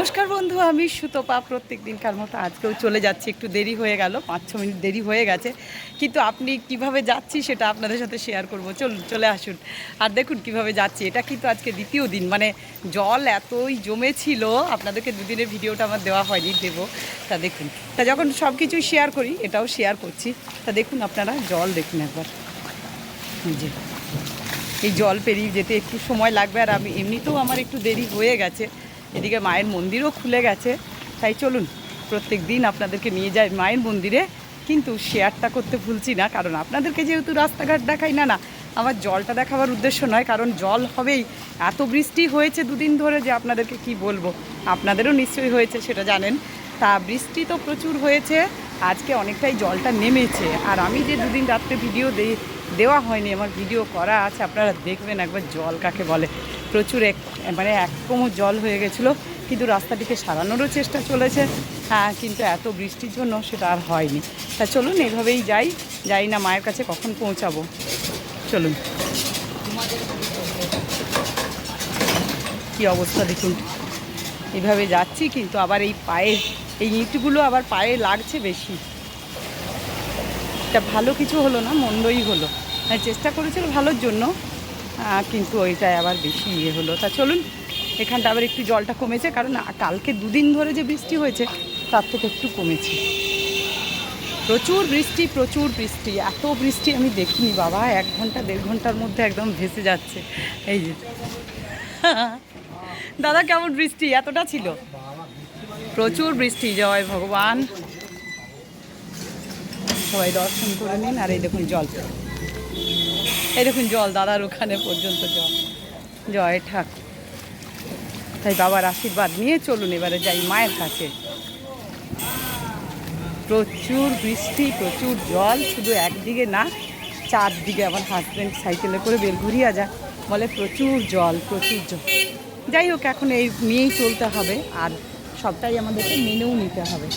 নমস্কার বন্ধু, আমি সুতপা। প্রত্যেক দিনকার মতো আজকেও চলে যাচ্ছি। একটু দেরি হয়ে গেল, পাঁচ ছ মিনিট দেরি হয়ে গেছে। কিন্তু আপনি কীভাবে যাচ্ছি সেটা আপনাদের সাথে শেয়ার করব। চলুন, চলে আসুন। আর দেখুন কীভাবে যাচ্ছি। এটা কিন্তু আজকে দ্বিতীয় দিন। মানে জল এতই জমেছিল, আপনাদেরকে দুদিনের ভিডিওটা আমার দেওয়া হয়নি, দেব। তা দেখুন। তা যখন সব কিছুই শেয়ার করি, এটাও শেয়ার করছি। তা দেখুন আপনারা, জল দেখুন একবার। যে, এই জল পেরিয়ে যেতে একটু সময় লাগবে। আর আমি, এমনিতেও আমার একটু দেরি হয়ে গেছে। এদিকে মায়ের মন্দিরও খুলে গেছে। তাই চলুন, প্রত্যেক দিন আপনাদেরকে নিয়ে যাই মায়ের মন্দিরে। কিন্তু শেয়ারটা করতে ভুলছি না, কারণ আপনাদেরকে যেহেতু রাস্তাঘাট দেখাই, না না, আমার জলটা দেখাবার উদ্দেশ্য নয়, কারণ জল হবেই। এত বৃষ্টি হয়েছে দুদিন ধরে যে আপনাদেরকে কি বলব? আপনাদেরও নিশ্চয়ই হয়েছে, সেটা জানেন। তা বৃষ্টি তো প্রচুর হয়েছে, আজকে অনেকটাই জলটা নেমেছে। আর আমি যে দুদিন রাত্রে ভিডিও দে দেওয়া হয়নি, আমার ভিডিও করা আছে, আপনারা দেখবেন একবার জল কাকে বলে। প্রচুর এক মানে এক কোমর জল হয়ে গেছিল, কিন্তু রাস্তাটিকে সারানোরও চেষ্টা চলেছে। হ্যাঁ কিন্তু এত বৃষ্টির জন্য সেটা আর হয়নি। তা চলুন, এভাবেই যাই যাই না মায়ের কাছে কখন পৌঁছাবো। চলুন। কি অবস্থা দেখুন। এইভাবে যাচ্ছি, কিন্তু আবার এই পায়ে, এই ইঁটগুলো আবার পায়ে লাগছে বেশি। এটা ভালো কিছু হলো না, মন্দই হলো। মানে চেষ্টা করেছিল ভালোর জন্য কিন্তু ওইটাই আবার বেশি ইয়ে হলো। তা চলুন, এখানটা আবার একটু জলটা কমেছে, কারণ কালকে দুদিন ধরে যে বৃষ্টি হয়েছে, তার থেকে একটু কমেছে। প্রচুর বৃষ্টি প্রচুর বৃষ্টি, এত বৃষ্টি আমি দেখিনি বাবা, এক ঘণ্টা, দেড় ঘণ্টার মধ্যে একদম ভেসে যাচ্ছে। এই যে। দাদা, কেমন বৃষ্টি? এতটা ছিল? প্রচুর বৃষ্টি, জয় ভগবান। সবাই দর্শন করে নিন। আর এই দেখুন জল। এই দেখুন জল, দাদার ওখানে পর্যন্ত জল। জয় ঠাকুর তাই বাবার আশীর্বাদ নিয়ে চলুন, এবারে যাই মায়ের কাছে। প্রচুর বৃষ্টি, প্রচুর জল, শুধু একদিকে না, চারদিকে আমার হাজব্যান্ড সাইকেলে করে বেলঘুরিয়া যায় বলে প্রচুর জল প্রচুর জল। যাই হোক, এখন এই নিয়েই চলতে হবে। আর সবটাই আমাদেরকে মেনেও নিতে হবে।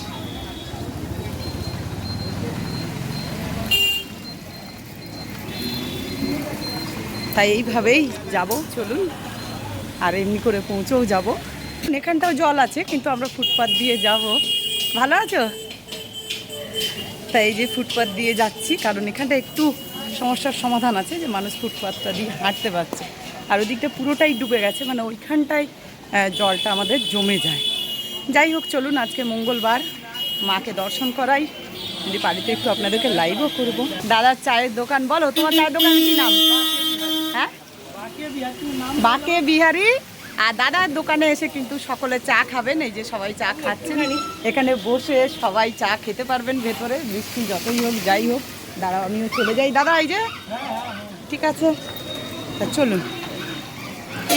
তাই এইভাবেই যাব, চলুন। আর এমনি করে পৌঁছেও যাব। এখানটাও জল আছে, কিন্তু আমরা ফুটপাথ দিয়ে যাব। ভালো আছো? তাই যে ফুটপাথ দিয়ে যাচ্ছি, কারণ এখানটা একটু সমস্যার সমাধান আছে, যে মানুষ ফুটপাথটা দিয়ে হাঁটতে পারছে। আর ওদিকটা পুরোটাই ডুবে গেছে মানে ওইখানটায় জলটা আমাদের জমে যায়। যাই হোক, চলুন, আজকে মঙ্গলবার। মাকে দর্শন করাই। বাড়িতে একটু আপনাদেরকে লাইভও করব। দাদার চায়ের দোকান, বলো, তোমার চায়ের দোকান কি নাম? বাকে বিহারি। আর দাদার দোকানে এসে কিন্তু সকলে চা খাবেন, এই যে সবাই চা খাচ্ছেন। এখানে বসে সবাই চা খেতে পারবেন ভেতরে, বৃষ্টি যতই হোক, যাই হোক। দাদা আমিও চলে যাই। দাদা, এই যে, ঠিক আছে? চলুন।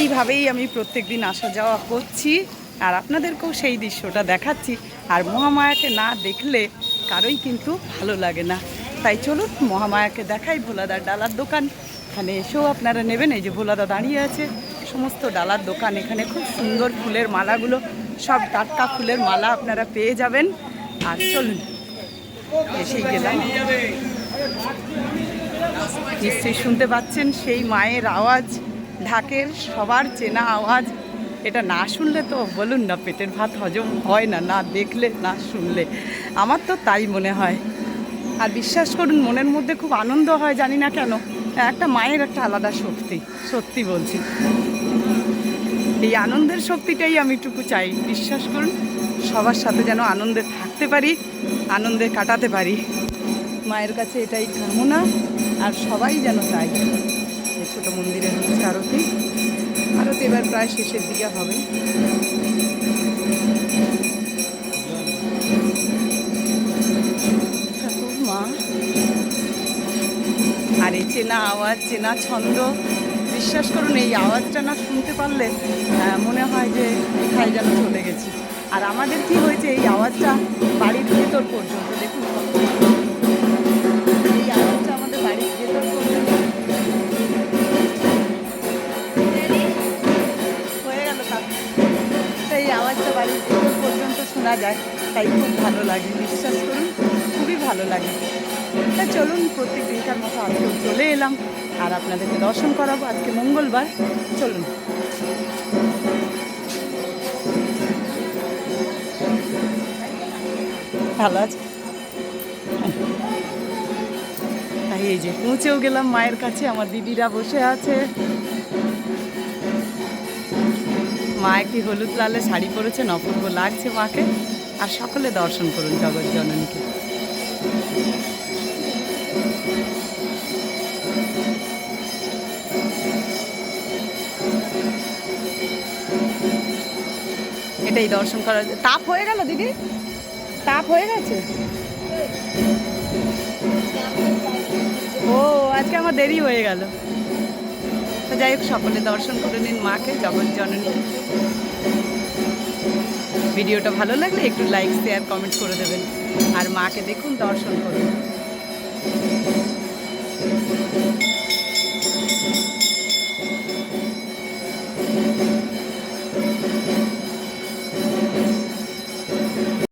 এইভাবেই আমি প্রত্যেক দিন আসা যাওয়া করছি, আর আপনাদেরকেও সেই দৃশ্যটা দেখাচ্ছি। আর মহামায়াকে না দেখলে কারোই কিন্তু ভালো লাগে না। তাই চলুন, মহামায়াকে দেখাই ভোলাদার ডালার দোকান। এখানে এসেও আপনারা নেবেন। এই যে ভোলাদা দাঁড়িয়ে আছে। সমস্ত ডালার দোকান এখানে। খুব সুন্দর ফুলের মালাগুলো। সব টাটকা ফুলের মালা আপনারা পেয়ে যাবেন। আর চলুন, এসেই গেলাম। নিশ্চয়ই শুনতে পাচ্ছেন সেই মায়ের আওয়াজ, ঢাকের সবার চেনা আওয়াজ। এটা না শুনলে তো বলুন না, পেটের ভাত হজম হয় না না দেখলে, না শুনলে। আমার তো তাই মনে হয়। আর বিশ্বাস করুন, মনের মধ্যে খুব আনন্দ হয়, জানি না কেন। একটা মায়ের একটা আলাদা শক্তি, সত্যি বলছি। এই আনন্দের শক্তিটাই আমি টুকু চাই। বিশ্বাস করুন, সবার সাথে যেন আনন্দে থাকতে পারি, আনন্দে কাটাতে পারি। মায়ের কাছে এটাই কামনা, আর সবাই যেন তাই এই ছোটো মন্দিরের হচ্ছে আরতি। আরতি এবার প্রায় শেষের দিকে হবে। আর এই চেনা আওয়াজ, চেনা ছন্দ। বিশ্বাস করুন, এই আওয়াজটা না শুনতে পারলে মনে হয় যে কোথায় যেন চলে গেছি। আর আমাদের কি হয়েছে, এই আওয়াজটা বাড়ির ভেতর পর্যন্ত, দেখুন। এই আওয়াজটা আমাদের বাড়ির ভেতর পর্যন্ত। হয়ে গেল এই আওয়াজটা বাড়ির পর্যন্ত শোনা যায়, তাই খুব ভালো লাগে, বিশ্বাস করুন, খুবই ভালো লাগে। তা চলুন প্রত্যেক দিনকার মতো আজকেও চলে এলাম। আর আপনাদেরকে দর্শন করাবো আজকে মঙ্গলবার। চলুন। ভালো আছে। এই যে পৌঁছেও গেলাম মায়ের কাছে, আমার দিদিরা বসে আছে। মা একটি হলুদ লালে শাড়ি পরেছেন, অপূর্ব লাগছে মাকে। আর সকলে দর্শন করুন জগৎ জননীকে। এটাই দর্শন করা তাপ হয়ে গেল, দিদি? তাপ হয়ে গেছে? ও, আজকে আমার দেরি হয়ে গেল। তো যাই হোক, সকলে দর্শন করে নিন মাকে জগৎ জননী ভিডিওটা ভালো লাগলে একটু লাইক শেয়ার কমেন্ট করে দেবেন। আর মাকে দেখুন, দর্শন করুন।